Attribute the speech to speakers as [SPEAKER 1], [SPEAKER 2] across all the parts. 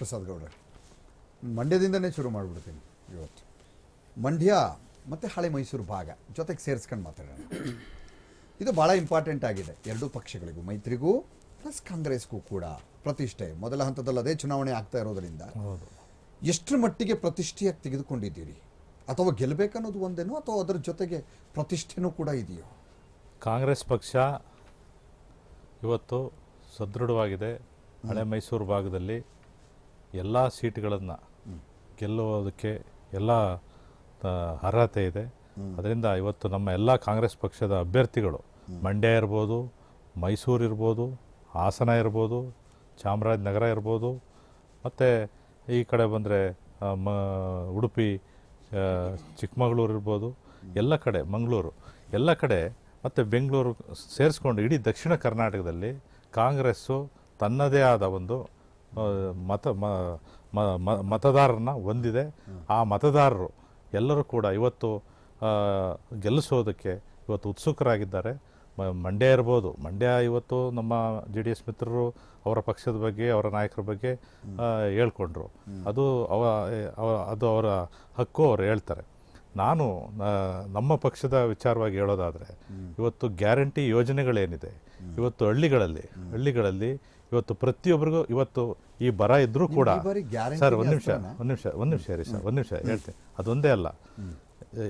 [SPEAKER 1] ಪ್ರಸಾದ್ ಗೌಡ. ಮಂಡ್ಯದಿಂದನೇ ಶುರು ಮಾಡಿಬಿಡ್ತೀನಿ ಇವತ್ತು. ಮಂಡ್ಯ ಮತ್ತು ಹಳೆ ಮೈಸೂರು ಭಾಗ ಜೊತೆಗೆ ಸೇರಿಸ್ಕೊಂಡು ಮಾತಾಡೋಣ. ಇದು ಭಾಳ ಇಂಪಾರ್ಟೆಂಟ್ ಆಗಿದೆ. ಎರಡೂ ಪಕ್ಷಗಳಿಗೂ ಮೈತ್ರಿಗೂ ಪ್ಲಸ್ ಕಾಂಗ್ರೆಸ್ಗೂ ಕೂಡ ಪ್ರತಿಷ್ಠೆ. ಮೊದಲ ಹಂತದಲ್ಲಿ ಅದೇ ಚುನಾವಣೆ ಆಗ್ತಾ ಇರೋದರಿಂದ
[SPEAKER 2] ಹೌದು.
[SPEAKER 1] ಎಷ್ಟರ ಮಟ್ಟಿಗೆ ಪ್ರತಿಷ್ಠೆಯಾಗಿ ತೆಗೆದುಕೊಂಡಿದ್ದೀರಿ? ಅಥವಾ ಗೆಲ್ಲಬೇಕನ್ನೋದು ಒಂದೇನೋ ಅಥವಾ ಅದರ ಜೊತೆಗೆ ಪ್ರತಿಷ್ಠೆನೂ ಕೂಡ ಇದೆಯೋ?
[SPEAKER 2] ಕಾಂಗ್ರೆಸ್ ಪಕ್ಷ ಇವತ್ತು ಸದೃಢವಾಗಿದೆ. ಹಳೆ ಮೈಸೂರು ಭಾಗದಲ್ಲಿ ಎಲ್ಲ ಸೀಟ್ಗಳನ್ನು ಗೆಲ್ಲುವುದಕ್ಕೆ ಎಲ್ಲ ಅರ್ಹತೆ ಇದೆ. ಅದರಿಂದ ಇವತ್ತು ನಮ್ಮ ಎಲ್ಲ ಕಾಂಗ್ರೆಸ್ ಪಕ್ಷದ ಅಭ್ಯರ್ಥಿಗಳು ಮಂಡ್ಯ ಇರ್ಬೋದು ಮೈಸೂರು ಇರ್ಬೋದು ಹಾಸನ ಇರ್ಬೋದು ಚಾಮರಾಜನಗರ ಇರ್ಬೋದು ಮತ್ತು ಈ ಕಡೆ ಬಂದರೆ ಮ ಉಡುಪಿ ಚಿಕ್ಕಮಗಳೂರು ಇರ್ಬೋದು ಎಲ್ಲ ಕಡೆ ಮಂಗಳೂರು ಎಲ್ಲ ಕಡೆ ಮತ್ತು ಬೆಂಗಳೂರು ಸೇರಿಸ್ಕೊಂಡು ಇಡೀ ದಕ್ಷಿಣ ಕರ್ನಾಟಕದಲ್ಲಿ ಕಾಂಗ್ರೆಸ್ಸು ತನ್ನದೇ ಆದ ಒಂದು ಮತ ಮತದಾರರನ್ನ ಹೊಂದಿದೆ. ಆ ಮತದಾರರು ಎಲ್ಲರೂ ಕೂಡ ಇವತ್ತು ಗೆಲ್ಲಿಸೋದಕ್ಕೆ ಇವತ್ತು ಉತ್ಸುಕರಾಗಿದ್ದಾರೆ. ಮಂಡ್ಯ ಇರ್ಬೋದು. ಮಂಡ್ಯ ಇವತ್ತು ನಮ್ಮ ಜೆ ಡಿ ಎಸ್ ಮಿತ್ರರು ಅವರ ಪಕ್ಷದ ಬಗ್ಗೆ ಅವರ ನಾಯಕರ ಬಗ್ಗೆ ಹೇಳ್ಕೊಂಡ್ರು. ಅದು ಅವ- ಅದು ಅವರ ಹಕ್ಕು ಅವ್ರು ಹೇಳ್ತಾರೆ. ನಾನು ನಮ್ಮ ಪಕ್ಷದ ವಿಚಾರವಾಗಿ ಹೇಳೋದಾದರೆ ಇವತ್ತು ಗ್ಯಾರಂಟಿ ಯೋಜನೆಗಳೇನಿದೆ. ಇವತ್ತು ಹಳ್ಳಿಗಳಲ್ಲಿ ಹಳ್ಳಿಗಳಲ್ಲಿ ಇವತ್ತು ಪ್ರತಿಯೊಬ್ಬರಿಗೂ ಇವತ್ತು ಈ ಬರ ಇದ್ರೂ ಕೂಡ ಸರ್ ಒಂದು ನಿಮಿಷ? ಒಂದು ನಿಮಿಷ ಒಂದು ನಿಮಿಷ ರೀ ಸರ್ ಒಂದು ನಿಮಿಷ ಹೇಳ್ತೀನಿ ಅದೊಂದೇ ಅಲ್ಲ.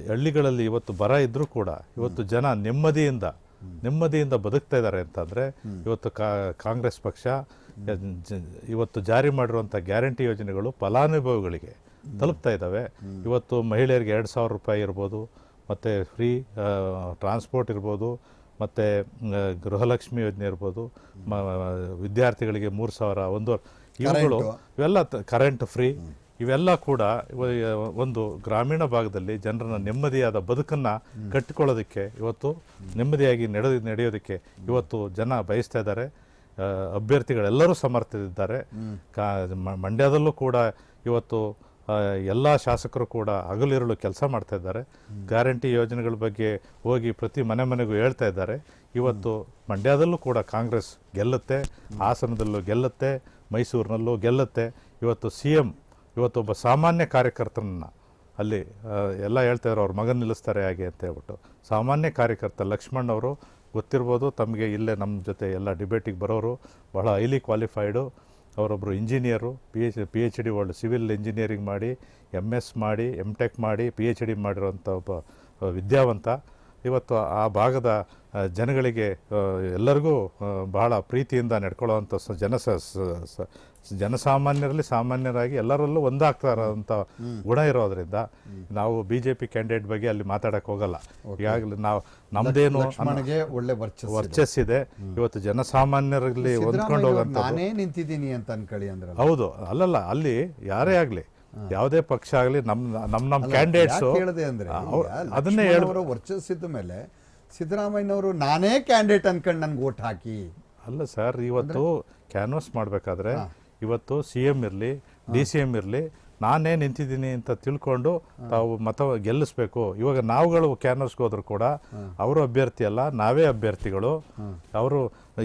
[SPEAKER 2] ಹಳ್ಳಿಗಳಲ್ಲಿ ಇವತ್ತು ಬರ ಇದ್ರೂ ಕೂಡ ಇವತ್ತು ಜನ ನೆಮ್ಮದಿಯಿಂದ ನೆಮ್ಮದಿಯಿಂದ ಬದುಕ್ತಾ ಇದ್ದಾರೆ ಅಂತಂದರೆ ಇವತ್ತು ಕಾ- ಕಾಂಗ್ರೆಸ್ ಪಕ್ಷ ಇವತ್ತು ಜಾರಿ ಮಾಡಿರುವಂಥ ಗ್ಯಾರಂಟಿ ಯೋಜನೆಗಳು ಫಲಾನುಭವಿಗಳಿಗೆ ತಲುಪ್ತಾ ಇದ್ದಾವೆ. ಇವತ್ತು ಮಹಿಳೆಯರಿಗೆ ಎರಡು ಸಾವಿರ ರೂಪಾಯಿ ಇರ್ಬೋದು ಮತ್ತು ಫ್ರೀ ಟ್ರಾನ್ಸ್ಪೋರ್ಟ್ ಇರ್ಬೋದು ಮತ್ತು ಗೃಹಲಕ್ಷ್ಮಿ ಯೋಜನೆ ಇರ್ಬೋದು ಮ- ವಿದ್ಯಾರ್ಥಿಗಳಿಗೆ ಮೂರು ಸಾವಿರ ಒಂದು ಇವುಗಳು ಇವೆಲ್ಲ ಕರೆಂಟ್ ಫ್ರೀ ಇವೆಲ್ಲ ಕೂಡ ಒಂದು ಗ್ರಾಮೀಣ ಭಾಗದಲ್ಲಿ ಜನರನ್ನ ನೆಮ್ಮದಿಯಾದ ಬದುಕನ್ನು ಕಟ್ಟಿಕೊಳ್ಳೋದಕ್ಕೆ ಇವತ್ತು ನೆಮ್ಮದಿಯಾಗಿ ನಡೆದ ನಡೆಯೋದಕ್ಕೆ ಇವತ್ತು ಜನ ಬಯಸ್ತಾ ಇದ್ದಾರೆ. ಅಭ್ಯರ್ಥಿಗಳೆಲ್ಲರೂ ಸಮರ್ಥದಿದ್ದಾರೆ ಕಾ ಮಂಡ್ಯದಲ್ಲೂ ಕೂಡ ಇವತ್ತು ಎಲ್ಲ ಶಾಸಕರು ಕೂಡ ಹಗಲಿರುಳು ಕೆಲಸ ಮಾಡ್ತಾ ಇದ್ದಾರೆ. ಗ್ಯಾರಂಟಿ ಯೋಜನೆಗಳ ಬಗ್ಗೆ ಹೋಗಿ ಪ್ರತಿ ಮನೆ ಮನೆಗೂ ಹೇಳ್ತಾ ಇದ್ದಾರೆ. ಇವತ್ತು ಮಂಡ್ಯದಲ್ಲೂ ಕೂಡ ಕಾಂಗ್ರೆಸ್ ಗೆಲ್ಲುತ್ತೆ ಹಾಸನದಲ್ಲೂ ಗೆಲ್ಲುತ್ತೆ ಮೈಸೂರಿನಲ್ಲೂ ಗೆಲ್ಲುತ್ತೆ. ಇವತ್ತು ಸಿ ಎಂ ಇವತ್ತೊಬ್ಬ ಸಾಮಾನ್ಯ ಕಾರ್ಯಕರ್ತನನ್ನು ಅಲ್ಲಿ ಎಲ್ಲ ಹೇಳ್ತಾ ಇದ್ರು ಅವ್ರ ಮಗನ ನಿಲ್ಲಿಸ್ತಾರೆ ಹಾಗೆ ಅಂತ ಹೇಳ್ಬಿಟ್ಟು. ಸಾಮಾನ್ಯ ಕಾರ್ಯಕರ್ತ ಲಕ್ಷ್ಮಣ್ ಅವರು ಗೊತ್ತಿರ್ಬೋದು ತಮಗೆ ಇಲ್ಲೇ ನಮ್ಮ ಜೊತೆ ಎಲ್ಲ ಡಿಬೇಟಿಗೆ ಬರೋರು ಬಹಳ ಹೈಲಿ ಕ್ವಾಲಿಫೈಡು ಅವರೊಬ್ಬರು engineer P H P H D world civil engineering ಮಾಡಿ ಎಂ ಎಸ್ ಮಾಡಿ ಎಂ ಟೆಕ್ ಮಾಡಿ ಪಿ ಎಚ್ ಡಿ ಮಾಡಿರುವಂಥ ಒಬ್ಬ, ವಿದ್ಯಾವಂತ. ಇವತ್ತು ಆ ಭಾಗದ ಜನಗಳಿಗೆ ಎಲ್ಲರಿಗೂ ಬಹಳ ಪ್ರೀತಿಯಿಂದ ನಡ್ಕೊಳ್ಳೋವಂಥ ಸ ಜನ ಜನಸಾಮಾನ್ಯರಲ್ಲಿ ಸಾಮಾನ್ಯರಾಗಿ ಎಲ್ಲರಲ್ಲೂ ಒಂದಾಗ್ತಾ ಇರೋಂಥ ಗುಣ ಇರೋದ್ರಿಂದ ನಾವು ಬಿ ಜೆ ಪಿ ಕ್ಯಾಂಡಿಡೇಟ್ ಬಗ್ಗೆ ಅಲ್ಲಿ ಮಾತಾಡಕ್ಕೆ ಹೋಗಲ್ಲ. ಈಗಾಗಲೇ ನಾವು ನಮ್ದೇನು
[SPEAKER 1] ನನಗೆ ಒಳ್ಳೆ.
[SPEAKER 2] ವರ್ಚಸ್ಸಿದೆ. ಇವತ್ತು ಜನಸಾಮಾನ್ಯರಲ್ಲಿ ಹೊಂದ್ಕೊಂಡು ಹೋಗಂತ
[SPEAKER 1] ನಾನೇ ನಿಂತಿದ್ದೀನಿ ಅಂತ ಅನ್ಕೊಳ್ಳಿ ಅಂದ್ರೆ
[SPEAKER 2] ಹೌದು. ಅಲ್ಲಲ್ಲ ಅಲ್ಲಿ ಯಾರೇ ಆಗಲಿ ಯಾವುದೇ ಪಕ್ಷ ಆಗಲಿ ನಮ್ಮ ನಮ್ಮ ನಮ್ಮ ಕ್ಯಾಂಡಿಡೇಟ್ಸ್
[SPEAKER 1] ಹೇಳಿದೆ ಅಂದರೆ
[SPEAKER 2] ಅದನ್ನೇ
[SPEAKER 1] ಹೇಳೋರು ವರ್ಚಸ್ಸಿದ್ದ ಮೇಲೆ ಸಿದ್ದರಾಮಯ್ಯನವರು ನಾನೇ ಕ್ಯಾಂಡಿಡೇಟ್ ಅನ್ಕೊಂಡು ನನ್ಗೆ ಓಟ್ ಹಾಕಿ.
[SPEAKER 2] ಅಲ್ಲ ಸರ್ ಇವತ್ತು ಕ್ಯಾನ್ವಾಸ್ ಮಾಡಬೇಕಾದ್ರೆ ಇವತ್ತು ಸಿ ಎಂ ಇರಲಿ ಡಿ ಸಿ ಎಂ ಇರಲಿ ನಾನೇ ನಿಂತಿದ್ದೀನಿ ಅಂತ ತಿಳ್ಕೊಂಡು ತಾವು ಮತ ಗೆಲ್ಲಿಸ್ಬೇಕು. ಇವಾಗ ನಾವುಗಳು ಕ್ಯಾನ್ವಸ್ಗೆ ಹೋದ್ರು ಕೂಡ ಅವರು ಅಭ್ಯರ್ಥಿ ಅಲ್ಲ ನಾವೇ ಅಭ್ಯರ್ಥಿಗಳು. ಅವರು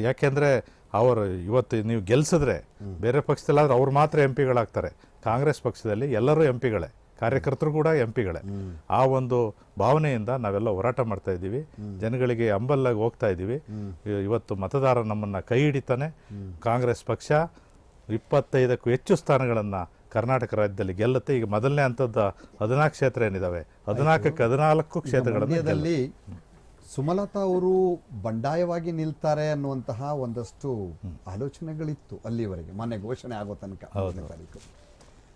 [SPEAKER 2] ಯಾಕೆಂದರೆ ಅವರು ಇವತ್ತು ನೀವು ಗೆಲ್ಸಿದ್ರೆ ಬೇರೆ ಪಕ್ಷದಲ್ಲಾದ್ರೆ ಅವ್ರು ಮಾತ್ರ ಎಂ ಪಿಗಳಾಗ್ತಾರೆ ಕಾಂಗ್ರೆಸ್ ಪಕ್ಷದಲ್ಲಿ ಎಲ್ಲರೂ ಎಂ ಪಿಗಳೇ ಕಾರ್ಯಕರ್ತರು ಕೂಡ ಎಂ ಪಿಗಳೇ ಆ ಒಂದು ಭಾವನೆಯಿಂದ ನಾವೆಲ್ಲ ಹೋರಾಟ ಮಾಡ್ತಾ ಇದ್ದೀವಿ. ಜನಗಳಿಗೆ ಅಂಬಲ್ಲಾಗಿ ಹೋಗ್ತಾ ಇದ್ದೀವಿ. ಇವತ್ತು ಮತದಾರ ನಮ್ಮನ್ನ ಕೈ ಹಿಡಿತಾನೆ. ಕಾಂಗ್ರೆಸ್ ಪಕ್ಷ ಇಪ್ಪತ್ತೈದಕ್ಕೂ ಹೆಚ್ಚು ಸ್ಥಾನಗಳನ್ನು ಕರ್ನಾಟಕ ರಾಜ್ಯದಲ್ಲಿ ಗೆಲ್ಲುತ್ತೆ. ಈಗ ಮೊದಲನೇ ಹಂತದ ಹದಿನಾಲ್ಕು ಕ್ಷೇತ್ರ ಏನಿದಾವೆ? ಹದಿನಾಲ್ಕಕ್ಕೆ ಹದಿನಾಲ್ಕು
[SPEAKER 1] ಕ್ಷೇತ್ರಗಳಲ್ಲಿ. ಸುಮಲತಾ ಅವರು ಬಂಡಾಯವಾಗಿ ನಿಲ್ತಾರೆ ಅನ್ನುವಂತಹ ಒಂದಷ್ಟು ಆಲೋಚನೆಗಳಿತ್ತು ಅಲ್ಲಿವರೆಗೆ ಮೊನ್ನೆ ಘೋಷಣೆ ಆಗೋ ತನಕ.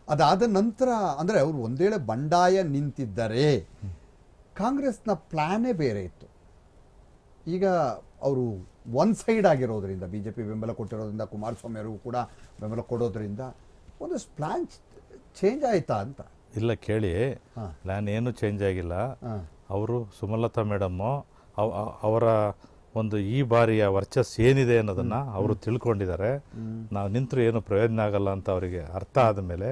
[SPEAKER 1] ಅದಾದ ನಂತರ ಅಂದರೆ ಅವರು ಒಂದೇಳೆ ಬಂಡಾಯ ನಿಂತಿದ್ದರೆ ಕಾಂಗ್ರೆಸ್ನ ಪ್ಲ್ಯಾನೇ ಬೇರೆ ಇತ್ತು. ಈಗ ಅವರು ಒನ್ ಸೈಡ್ ಆಗಿರೋದ್ರಿಂದ ಬಿ ಜೆ ಪಿ ಬೆಂಬಲ ಕೊಟ್ಟಿರೋದ್ರಿಂದ ಕುಮಾರಸ್ವಾಮಿ ಅವರಿಗೂ ಕೂಡ ಬೆಂಬಲ ಕೊಡೋದ್ರಿಂದ ಒಂದು ಪ್ಲ್ಯಾನ್ ಚೇಂಜ್ ಆಯಿತಾ ಅಂತ?
[SPEAKER 2] ಇಲ್ಲ ಕೇಳಿ. ಪ್ಲ್ಯಾನ್ ಏನು ಚೇಂಜ್ ಆಗಿಲ್ಲ. ಅವರು ಸುಮಲತಾ ಮೇಡಮ್ಮು ಅವ್- ಅವ್- ಅವರ ಒಂದು ಈ ಬಾರಿಯ ವರ್ಚಸ್ ಏನಿದೆ ಅನ್ನೋದನ್ನ ಅವರು ತಿಳ್ಕೊಂಡಿದ್ದಾರೆ. ನಾವು ನಿಂತರೂ ಏನು ಪ್ರಯೋಜನ ಆಗಲ್ಲ ಅಂತ ಅವರಿಗೆ ಅರ್ಥ ಆದ ಮೇಲೆ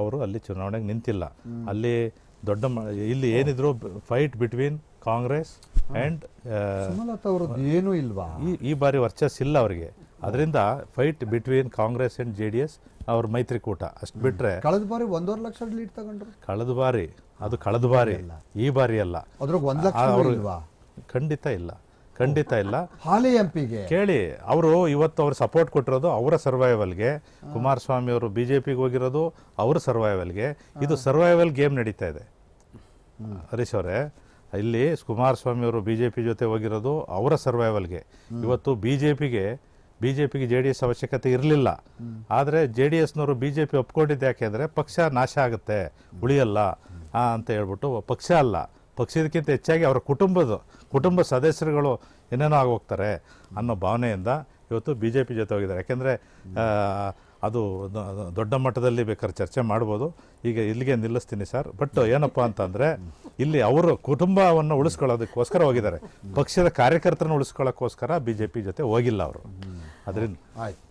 [SPEAKER 2] ಅವರು ಅಲ್ಲಿ ಚುನಾವಣೆಗೆ ನಿಂತಿಲ್ಲ. ಅಲ್ಲಿ ದೊಡ್ಡ ಇಲ್ಲಿ ಏನಿದ್ರು ಫೈಟ್ ಬಿಟ್ವೀನ್ ಕಾಂಗ್ರೆಸ್
[SPEAKER 1] ಅವ್ರದ್ದು ಏನೂ ಇಲ್ವಾ?
[SPEAKER 2] ಈ ಈ ಬಾರಿ ವರ್ಚಸ್ ಇಲ್ಲ ಅವರಿಗೆ. ಅದರಿಂದ fight between Congress and J D S ಅವ್ರ ಮೈತ್ರಿಕೂಟ. ಅಷ್ಟು ಬಿಟ್ರೆ
[SPEAKER 1] ಕಳೆದ ಬಾರಿ ಒಂದೂವರೆ ಲಕ್ಷ ಲೀಡ್ ತಗೊಂಡ್ರು?
[SPEAKER 2] ಕಳೆದ ಬಾರಿ ಅದು ಕಳೆದ ಬಾರಿ ಈ ಬಾರಿ ಅಲ್ಲ.
[SPEAKER 1] ಅದ್ರಾಗ ಒಂದ್ ಲಕ್ಷ ಇಲ್ವಾ?
[SPEAKER 2] ಖಂಡಿತ ಇಲ್ಲ. ಖಂಡಿತ ಇಲ್ಲ.
[SPEAKER 1] ಹಾಲಿ ಎಂಪಿಗೆ.
[SPEAKER 2] ಕೇಳಿ ಅವರು ಇವತ್ತು ಅವ್ರು ಸಪೋರ್ಟ್ ಕೊಟ್ಟಿರೋದು ಅವರ ಸರ್ವೈವಲ್ಗೆ ಕುಮಾರಸ್ವಾಮಿ ಅವರು ಬಿ ಜೆ ಪಿಗೆ ಹೋಗಿರೋದು ಅವ್ರ ಸರ್ವೈವಲ್ಗೆ ಇದು ಸರ್ವೈವಲ್ ಗೇಮ್ ನಡೀತಾ ಇದೆ. ಹರೀಶ್ ಅವರೇ ಇಲ್ಲಿ ಕುಮಾರಸ್ವಾಮಿ ಅವರು ಬಿ ಜೆ ಪಿ ಜೊತೆ ಹೋಗಿರೋದು ಅವರ ಸರ್ವೈವಲ್ಗೆ ಇವತ್ತು ಬಿ ಜೆ ಪಿಗೆ ಬಿ ಜೆ ಪಿಗೆ ಜೆ ಡಿ ಎಸ್ ಅವಶ್ಯಕತೆ ಇರಲಿಲ್ಲ. ಆದರೆ ಜೆ ಡಿ ಎಸ್ನವರು ಬಿ ಜೆ ಪಿ ಒಪ್ಕೊಂಡಿದ್ದು ಯಾಕೆಂದರೆ ಪಕ್ಷ ನಾಶ ಆಗುತ್ತೆ ಉಳಿಯಲ್ಲ ಅಂತ ಹೇಳ್ಬಿಟ್ಟು ಪಕ್ಷ ಅಲ್ಲ. ಪಕ್ಷದಕ್ಕಿಂತ ಹೆಚ್ಚಾಗಿ ಅವರ ಕುಟುಂಬದ ಕುಟುಂಬ ಸದಸ್ಯರುಗಳು ಏನೇನೋ ಆಗೋಗ್ತಾರೆ ಅನ್ನೋ ಭಾವನೆಯಿಂದ ಇವತ್ತು ಬಿ ಜೆ ಪಿ ಜೊತೆ ಹೋಗಿದ್ದಾರೆ ಯಾಕೆಂದರೆ ಅದು ದೊಡ್ಡ ಮಟ್ಟದಲ್ಲಿ ಬೇಕಾದ್ರೆ ಚರ್ಚೆ ಮಾಡ್ಬೋದು. ಈಗ ಇಲ್ಲಿಗೆ ನಿಲ್ಲಿಸ್ತೀನಿ ಸರ್. ಬಟ್ ಏನಪ್ಪ ಅಂತಂದರೆ ಇಲ್ಲಿ ಅವರು ಕುಟುಂಬವನ್ನು ಉಳಿಸ್ಕೊಳ್ಳೋದಕ್ಕೋಸ್ಕರ ಹೋಗಿದ್ದಾರೆ. ಪಕ್ಷದ ಕಾರ್ಯಕರ್ತರನ್ನು ಉಳಿಸ್ಕೊಳ್ಳೋಕ್ಕೋಸ್ಕರ ಬಿ ಜೆ ಪಿ ಜೊತೆ ಹೋಗಿಲ್ಲ ಅವರು. ಅದರಿಂದ
[SPEAKER 1] ಆಯ್ತು.